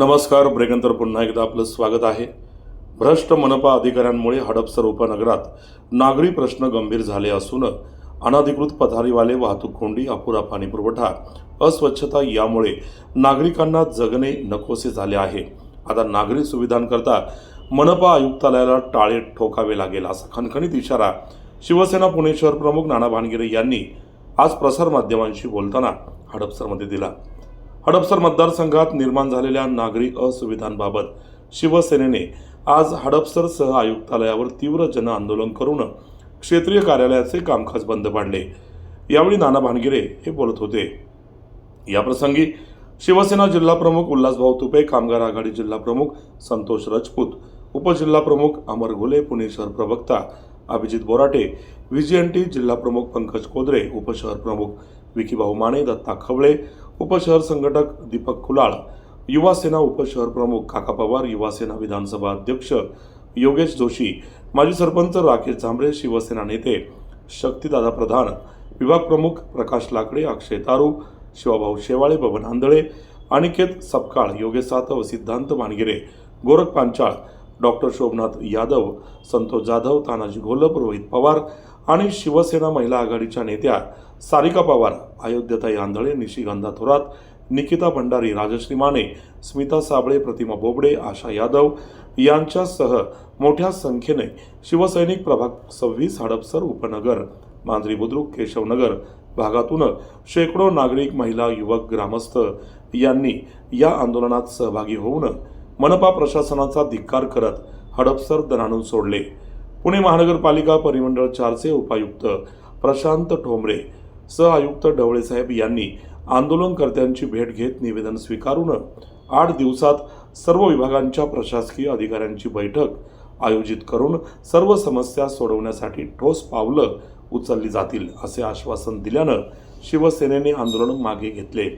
नमस्कार ब्रेकनंतर पुन्हा एकदा आपलं स्वागत आहे. भ्रष्ट मनपा अधिकाऱ्यांमुळे हडपसर उपनगरात नागरी प्रश्न गंभीर झाले असून अनधिकृत पथारीवाले वाहतूक कोंडी अपुरा पाणी पुरवठा अस्वच्छता यामुळे नागरिकांना जगणे नकोसे झाले आहे. आता नागरी सुविधांकरता मनपा आयुक्तालयाला टाळे ठोकावे लागेल असा खणखणीत इशारा शिवसेना पुणे शहर प्रमुख नाना भानगिरे यांनी आज प्रसारमाध्यमांशी बोलताना हडपसरमध्ये दिला. हडपसर मतदारसंघात निर्माण झालेल्या नागरी असुविधांबाबत शिवसेनेने आज हडपसर सह आयुक्तालयावर तीव्र जन आंदोलन करून क्षेत्रीय कार्यालयाचे कामकाज बंद पाडले. यावेळी नाना भानगिरे हे बोलत होते. याप्रसंगी शिवसेना जिल्हाप्रमुख उल्हासभाऊ तुपे कामगार आघाडी जिल्हाप्रमुख संतोष राजपूत उपजिल्हाप्रमुख अमर घुले पुणे शहर प्रवक्ता अभिजित बोराटे व्हीजीएनटी टी जिल्हाप्रमुख पंकज कोदरे उपशहर प्रमुख विकीभाऊ माने दत्ता खवळे उपशहर संघटक दीपक कुलाळ युवासेना उपशहर प्रमुख काका पवार युवासेना विधानसभा अध्यक्ष योगेश जोशी माजी सरपंच राकेश झांबरे शिवसेना नेते शक्तीदादा प्रधान विभाग प्रमुख प्रकाश लाकडे अक्षय तारू शिवाभाऊ शेवाळे बबन आंधळे अनिकेत सपकाळ योगेश सातव सिद्धांत मानगिरे गोरख पांचाळ डॉक्टर शोभनाथ यादव संतोष जाधव तानाजी घोलप रोहित पवार आणि शिवसेना महिला आघाडीच्या नेत्या सारिका पवार अयोध्यताई आंधळे निशिगंधा थोरात निकिता भंडारी राजश्री माने स्मिता साबळे प्रतिमा बोबडे आशा यादव यांच्यासह मोठ्या संख्येने शिवसैनिक प्रभाग सव्वीस हडपसर उपनगर मांजरी बुद्रुक केशवनगर भागातून शेकडो नागरिक महिला युवक ग्रामस्थ यांनी या आंदोलनात सहभागी होऊन मनपा प्रशासनाचा धिक्कार करत हडपसर दणाणून सोडले. पुणे महानगरपालिका परिमंडळ चारचे उपायुक्त प्रशांत ठोंबरे सह आयुक्त ढवळेसाहेब यांनी आंदोलनकर्त्यांची भेट घेत निवेदन स्वीकारून आठ दिवसात सर्व विभागांच्या प्रशासकीय अधिकाऱ्यांची बैठक आयोजित करून सर्व समस्या सोडवण्यासाठी ठोस पावलं उचलली जातील असे आश्वासन दिल्यानं शिवसेनेने आंदोलन मागे घेतले.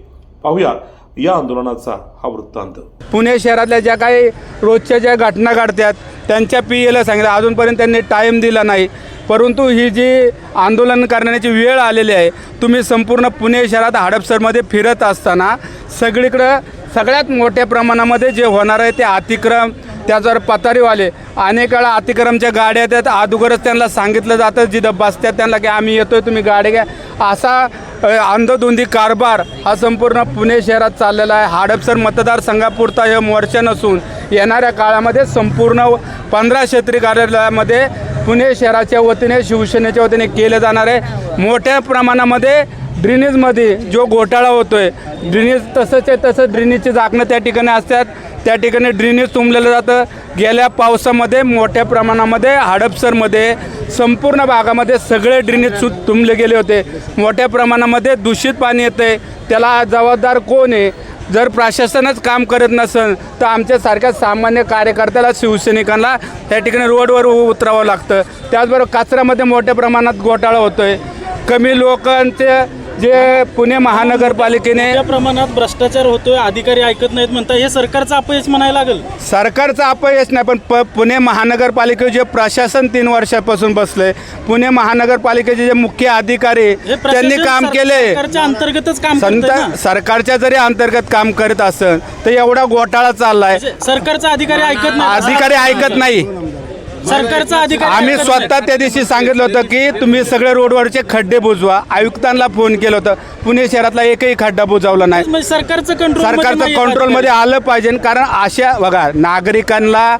पाहूया या आंदोलनाचा हा वृत्तांत. पुणे शहरातल्या ज्या काही रोजच्या ज्या घटना घडतात त्यांच्या पी एला सांगितलं. अजूनपर्यंत त्यांनी टाईम दिला नाही. परंतु ही जी आंदोलन करण्याची वेळ आलेली आहे तुम्ही संपूर्ण पुणे शहरात हडपसरमध्ये फिरत असताना सगळीकडं सगळ्यात मोठ्या प्रमाणामध्ये जे होणार आहे ते अतिक्रम त्याच्यावर पतारीवाले अनेक वेळा अतिक्रमच्या गाड्या येतात. अगोदरच त्यांना सांगितलं जातं जिथं बसतात त्यांना की आम्ही येतोय तुम्ही गाडी घ्या. असा अंधधुंदी कारभार हा संपूर्ण पुणे शहरात चाललेला आहे. हाडपसर मतदारसंघापुरता हे मोर्चा नसून येणाऱ्या काळामध्ये संपूर्ण पंधरा क्षेत्रीय कार्यालयामध्ये पुणे शहराच्या वतीने शिवसेनेच्या वतीने केले जाणार आहे. मोठ्या प्रमाणामध्ये ड्रेनेजमध्ये जो घोटाळा होतो आहे ड्रेनेज तसंच आहे तसं ड्रेनेजची झाकणं त्या ठिकाणी असतात. त्या ठिकाणी ड्रेनेज तुंबलेलं जातं. गेल्या पावसामध्ये मोठ्या प्रमाणामध्ये हडपसरमध्ये संपूर्ण भागामध्ये सगळे ड्रेनेज सु तुंबले गेले होते. मोठ्या प्रमाणामध्ये दूषित पाणी येते त्याला जबाबदार कोण आहे? जर प्रशासनच काम करत नसेल तर आमच्यासारख्या सामान्य कार्यकर्त्याला शिवसैनिकांना त्या ठिकाणी रोडवर उतरावं लागतं. त्याचबरोबर कचऱ्यामध्ये मोठ्या प्रमाणात घोटाळा होतो आहे कमी लोकांचे जे पुणे महानगरपालिकेने त्या प्रमाणात भ्रष्टाचार होतोय अधिकारी ऐकत नाहीत म्हणता हे सरकारचं अपयश म्हणायला लागेल. सरकारचं अपयश नाही पण प पुणे महानगरपालिकेचे जे प्रशासन तीन वर्षापासून बसले पुणे महानगरपालिकेचे जे मुख्य अधिकारी हे त्यांनी काम सर- केले. सरकारच्या अंतर्गतच काम संत ना. सरकारच्या जरी अंतर्गत काम करत असेल तर एवढा घोटाळा चाललाय. म्हणजे सरकारचा अधिकारी ऐकत नाही. अधिकारी ऐकत नाही. सरकारचा अधिकारी आम्ही स्वतः. त्या दिवशी सांगितलं होतं की तुम्ही सगळे रोडवरचे खड्डे बुजवा. आयुक्तांना फोन केलं होतं. पुणे शहरातला एकही खड्डा बुजवला नाही. म्हणजे सरकारचं कंट्रोल सरकारचं कंट्रोलमध्ये आलं पाहिजे. कारण अशा बघा नागरिकांना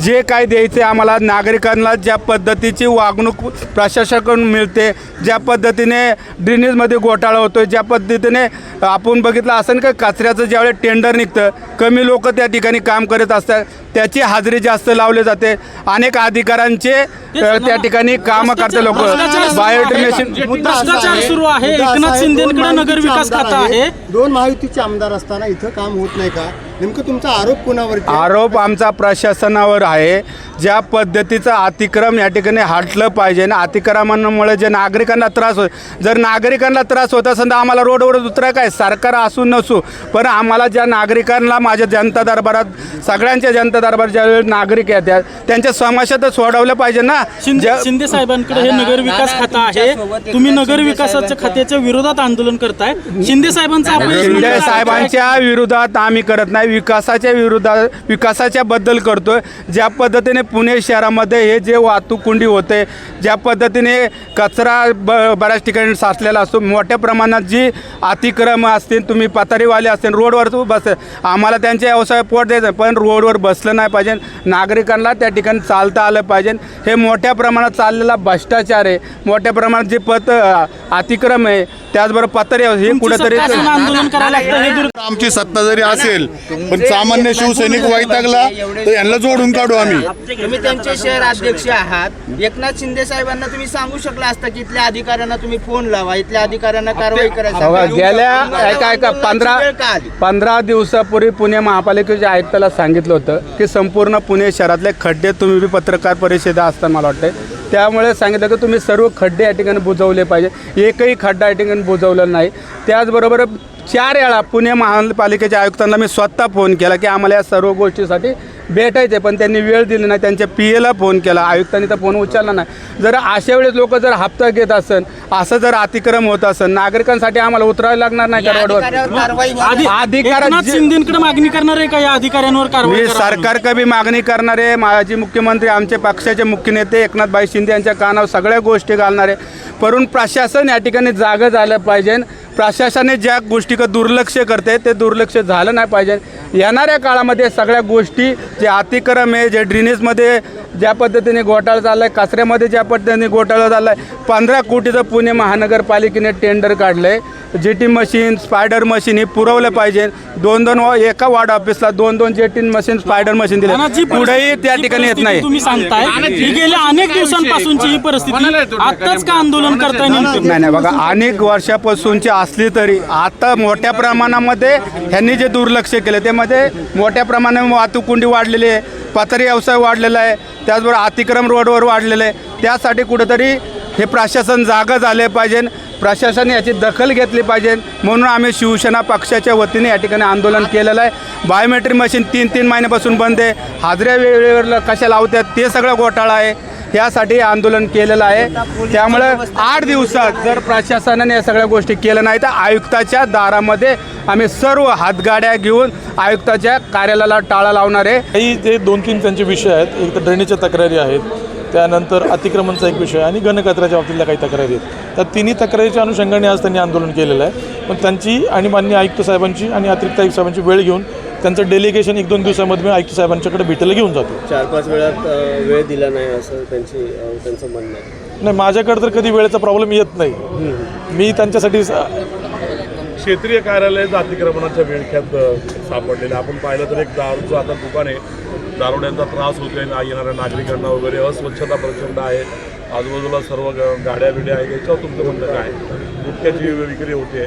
जे काय द्यायचे आम्हाला नागरिकांना ज्या पद्धतीची वागणूक प्रशासनाकडून मिळते ज्या पद्धतीने ड्रेनेजमध्ये घोटाळा होतो ज्या पद्धतीने आपण बघितलं असं का कचऱ्याचं ज्यावेळेस टेंडर निघतं कमी लोक त्या ठिकाणी काम करत असतात त्याची हाजरी जास्त लावली जाते अनेक अधिकाऱ्यांचे त्या ठिकाणी कामं करते लोक. भ्रष्टाचार सुरू आहे. बायोटिमेशन भ्रष्टाचार सुरू आहे. एकनाथ शिंदेकडे नगर विकास खातं आहे. दोन महायुतीचे आमदार असताना इथं काम होत नाही का? नेमकं तुमचा आरोप कोणावर आरोप आमचा प्रशासनावर आहे. ज्या पद्धतीचं अतिक्रम या ठिकाणी हटलं पाहिजे आणि अतिक्रमणामुळे जे नागरिकांना त्रास होत जर नागरिकांना त्रास होत असेल तर आम्हाला रोडवर उतरा काय? सरकार असू नसू. पण आम्हाला ज्या नागरिकांना माझ्या जनता दरबारात सगळ्यांच्या जनता दरबार ज्यावेळी नागरिक येतात त्यांच्या समस्या तर सोडवल्या पाहिजे ना. शिंदे ज्या- साहेबांकडे हे नगर विकास खातं आहे. तुम्ही नगर विकासाच्या खात्याच्या विरोधात आंदोलन करताय. शिंदे साहेबांचा शिंदे साहेबांच्या विरोधात आम्ही करत नाही. विकासाच्या विरोधात विकासाच्या बद्दल करतोय. ज्या पद्धतीने पुणे शहरामध्ये हे जे वाहतूक कुंडी होते ज्या पद्धतीने कचरा ब बऱ्याच ठिकाणी साचलेला असतो. मोठ्या प्रमाणात जी अतिक्रम असतील तुम्ही पतारीवाले असतील रोडवर तू बस आम्हाला त्यांच्या व्यवसाय पोट द्यायचं पण रोडवर बसलं नाही पाहिजे. नागरिकांना त्या ठिकाणी चालता आलं पाहिजे. हे मोठ्या प्रमाणात चाललेला भ्रष्टाचार आहे. मोठ्या प्रमाणात जे पत अतिक्रम आहे त्याचबरोबर पत्रे हे कुठेतरी आमची सत्ता जरी असेल पण सामान्य शिवसैनिक वैतागला तर यांना जोडून काढू आम्ही. तुम्ही त्यांचे शहर अध्यक्ष आहात. एकनाथ शिंदे साहेबांना तुम्ही सांगू शकला असता की इथल्या अधिकाऱ्यांना तुम्ही फोन लावा. इथल्या अधिकाऱ्यांना कारवाई करायची. गेल्या एका आंदोलनाची पंधरा? पंधरा दिवसापूर्वी पुणे महापालिकेच्या आयुक्ताला सांगितलं होतं की संपूर्ण पुणे शहरातले खड्डे तुम्ही बी पत्रकार परिषदा असतात मला वाटते त्यामुळे सांगितलं की तुम्ही सर्व खड्डे या ठिकाणी बुजवले पाहिजे. एकही खड्डा या ठिकाणी बुजवलेला नाही. त्याचबरोबर चार वेळा पुणे महापालिकेच्या आयुक्तांना मी स्वतः फोन केला की आम्हाला या सर्व गोष्टीसाठी भेटायचे पण त्यांनी वेळ दिली नाही. त्यांच्या पी एला फोन केला. आयुक्तांनी तर फोन उचलला नाही. जर अशा वेळेस लोक जर हप्ता घेत असन असं जर अतिक्रम होत असेल नागरिकांसाठी आम्हाला उतरायला लागणार नाही शिंदेकडे मागणी करणार आहे का? या अधिकाऱ्यांवर कारवाई मी? सरकार कभी मागणी करणारे माजी मुख्यमंत्री आमचे पक्षाचे मुख्य नेते एकनाथभाई शिंदे यांच्या कानावर सगळ्या गोष्टी घालणारे परंतु प्रशासन या ठिकाणी जागं झालं पाहिजे. प्रशासनाने ज्या गोष्टीकडे दुर्लक्ष करते ते दुर्लक्ष झालं नाही पाहिजे. येणाऱ्या काळामध्ये सगळ्या गोष्टी जे अतिक्रम आहे जे ड्रेनेजमध्ये ज्या पद्धतीने घोटाळा चालला आहे कचऱ्यामध्ये ज्या पद्धतीने घोटाळा चालला आहे पंधरा कोटीचं पुणे महानगरपालिकेने टेंडर काढलं आहे G T machine spider machine हे पुरवलं पाहिजे. दोन दोन वा- एका वार्ड ऑफिसला दोन दोन जे टी मशीन स्पायडर मशीन दिले पुढेही त्या ठिकाणी येत नाही. तुम्ही सांगताय ही गेल्या अनेक दिवसांपासूनची ही परिस्थिती आताच का आंदोलन करताय नाही नाही बघा अनेक वर्षापासूनची असली तरी. आता मोठ्या प्रमाणामध्ये ह्यांनी जे दुर्लक्ष केलं त्यामध्ये मोठ्या प्रमाणामध्ये वाहतूक कुंडी वाढलेली आहे पथरी व्यवसाय वाढलेला आहे त्याचबरोबर अतिक्रम रोडवर वाढलेलं आहे. त्यासाठी कुठेतरी हे प्रशासन जागा झाले पाहिजे. प्रशासन याची दखल घेतली पाहिजे. म्हणून आम्ही शिवसेना पक्षाच्या वतीने या ठिकाणी आंदोलन केलेलं आहे. बायोमेट्रिक मशीन तीन तीन महिन्यापासून बंद आहे. हाजऱ्या वेळेवर कशा लावतात ते सगळं घोटाळा आहे. यासाठी आंदोलन केलेलं आहे. त्यामुळं आठ दिवसात जर प्रशासनाने या सगळ्या गोष्टी केल्या नाही तर आयुक्ताच्या दारामध्ये आम्ही सर्व हातगाड्या घेऊन आयुक्ताच्या कार्यालयाला टाळा लावणार आहे. काही ते दोन तीन त्यांचे विषय आहेत एक तर ड्रेनेजच्या तक्रारी आहेत त्यानंतर अतिक्रमणचा एक विषय आणि घनकचऱ्याच्या बाबतीतल्या काही तक्रारी आहेत. त्या तिन्ही तक्रारीच्या अनुषंगाने आज त्यांनी आंदोलन केलेलं आहे. पण त्यांची आणि मान्य आयुक्त साहेबांची आणि अतिरिक्त आयुक्त साहेबांची वेळ घेऊन त्यांचं डेलिगेशन एक दोन दिवसामध्ये मी आयुक्त साहेबांच्याकडे भेटायला घेऊन जातो. चार पाच वेळात वेळ दिला नाही असं त्यांची त्यांचं म्हणणं आहे. नाही माझ्याकडे तर कधी वेळेचा प्रॉब्लेम येत नाही. मी त्यांच्यासाठी क्षेत्रीय कार्यालय अतिक्रमणाच्या विळख्यात सापडलेलं. आपण पाहिलं तर एक दारूचं आता दुकान आहे. दारुड्यांचा त्रास होतोय ना येणाऱ्या नागरिकांना वगैरे. अस्वच्छता प्रचंड आहे. आजूबाजूला सर्व गाड्या बिड्या आहे याच्यावर तुमचं म्हणणं काय? गुटख्याची विक्री होते.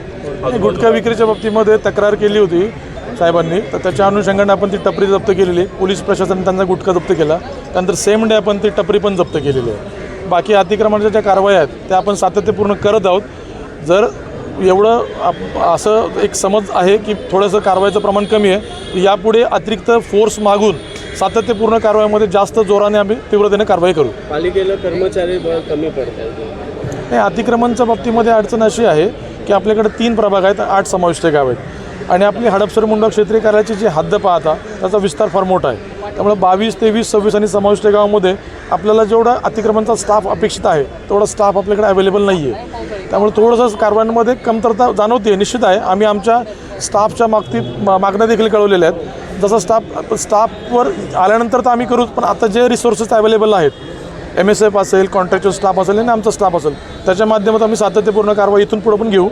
गुटखा विक्रीच्या बाबतीमध्ये तक्रार केली होती. साहेबांनी. तर त्याच्या अनुषंगाने आपण ती टपरी जप्त केलेली पोलीस प्रशासनाने त्यांचा गुटखा जप्त केला. त्यानंतर सेम डे आपण ती टपरी पण जप्त केलेली आहे. बाकी अतिक्रमणाच्या ज्या कारवाई आहेत त्या आपण सातत्यपूर्ण करत आहोत. जर एवढं आप- असं एक समज आहे की थोडंसं कारवाईचं प्रमाण कमी आहे यापुढे अतिरिक्त फोर्स मागून सातत्यपूर्ण कारवाईमध्ये जास्त जोराने आम्ही तीव्रतेने कारवाई करू. पालिकेला कर्मचारी कमी पडत आहे नाही अतिक्रमणच्या बाबतीमध्ये अडचण अशी आहे की आपल्याकडे तीन प्रभाग आहेत आठ समाविष्ट गाव आहेत. आणि आपली हडपसर मुंडा क्षेत्रीय कार्यालयाची जी हद्द पाहता त्याचा विस्तार फार मोठा आहे. त्यामुळे बावीस तेवीस सव्वीस आणि समाविष्ट गावामध्ये आपल्याला जेवढा अतिक्रमणचा स्टाफ अपेक्षित आहे तेवढा स्टाफ आपल्याकडे अवेलेबल नाही आहे त्यामुळे थोडंसं कारवायांमध्ये कमतरता जाणवते निश्चित आहे. आम्ही आमच्या स्टाफच्या मागतीत मा- मागण्या देखील कळवलेल्या आहेत. जसं स्टाफ स्टाफवर आल्यानंतर तर आम्ही करूच पण आता जे रिसोर्सेस अवेलेबल आहेत एम एस एफ असेल कॉन्ट्रॅक्च्युअल स्टाफ असेल आणि आमचा स्टाफ असेल त्याच्या माध्यमातून आम्ही सातत्यपूर्ण कारवाई इथून पुढे पण घेऊ.